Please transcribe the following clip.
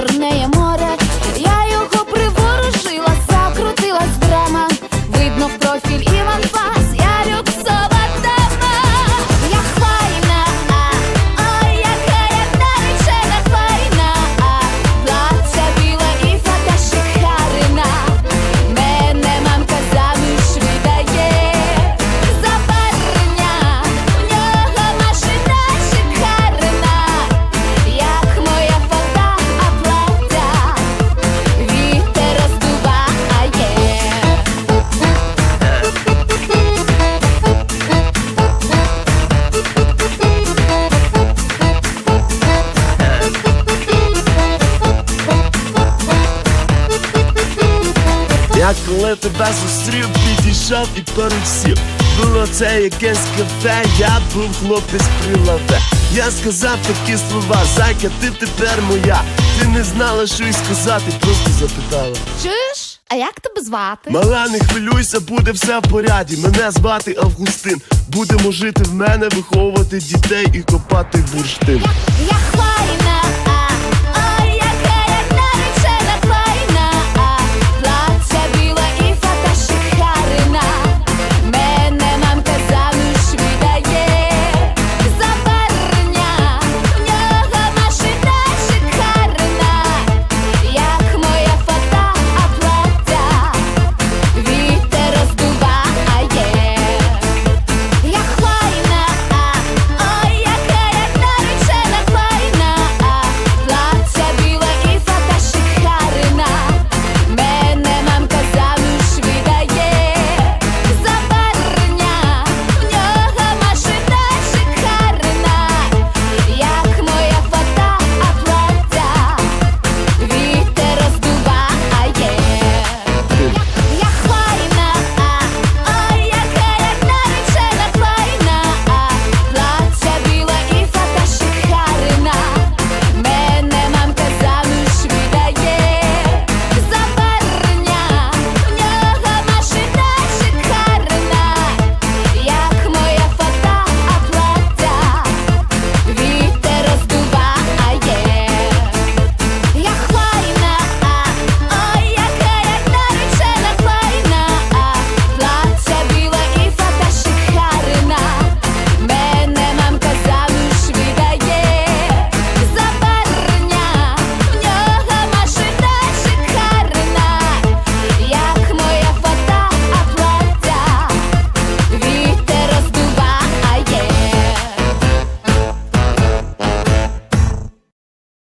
internet. Коли тебе зустрів, підійшов і пересів. Було це якесь кафе, я був хлопець при лаве Я сказав такі слова, зайка, ти тепер моя. Ти не знала, що й сказати, просто запитала. Чуєш? А як тебе звати? Мала, не хвилюйся, буде все в поряді Мене звати Августин. Будемо жити в мене, виховувати дітей і копати бурштин. Я хвайна,